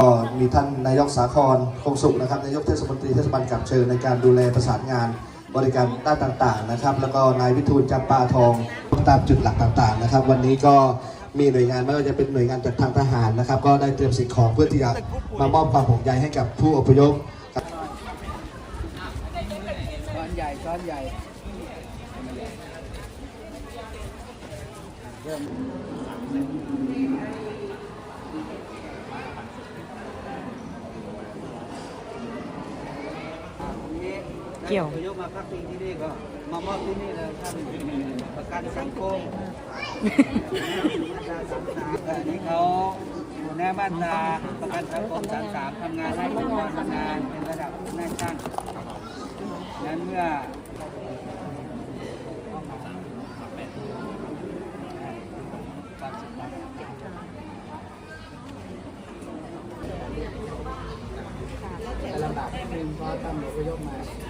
ก็มีท่านนายกสาครคงสุขนะครับนายกเทศมนตรีเทศบาลกับเชิญในการดูแลประสานงานบริการด้านต่างๆนะครับ แล้วก็นายวิทูลจำปาทองตามจุดหลักต่างๆนะครับ วันนี้ก็มีหน่วยงานไม่ว่าจะเป็นหน่วยงานจากทางทหารนะครับ ก็ได้เตรียมสิ่งของเพื่อที่จะมามอบความห่วงใยให้กับผู้อพยพช้อนใหญ่ช้อนใหญ่เริ่ม เกี่ยว ยกมาพักพิงที่นี่ก็มามอบที่นี่เลยท่านประกันสังคมอันนี้เขาอยู่ในบ้านตาประกันสังคมสามสามทำงานให้ทุกวันทำงานเป็นระดับนายช่างนั้นเมื่อลำบากนิดนึงพราะตำรวจก็ยกมา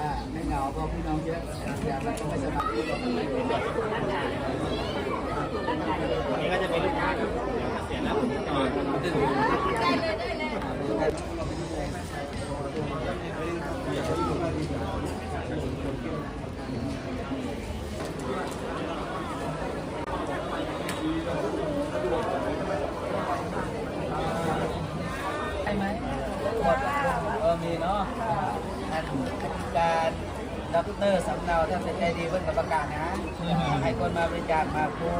ว่าไม่เหงาเพราะพี่น้องเยอะแต่มันก็ไม่สบายใช่ไหมหมดเออมีเนาะท่านการ ดอกเตอรสำเนาท่านเป็นใจดีเพื่อนกับประกาศนะ ให้คนมาบริจาคมาคู่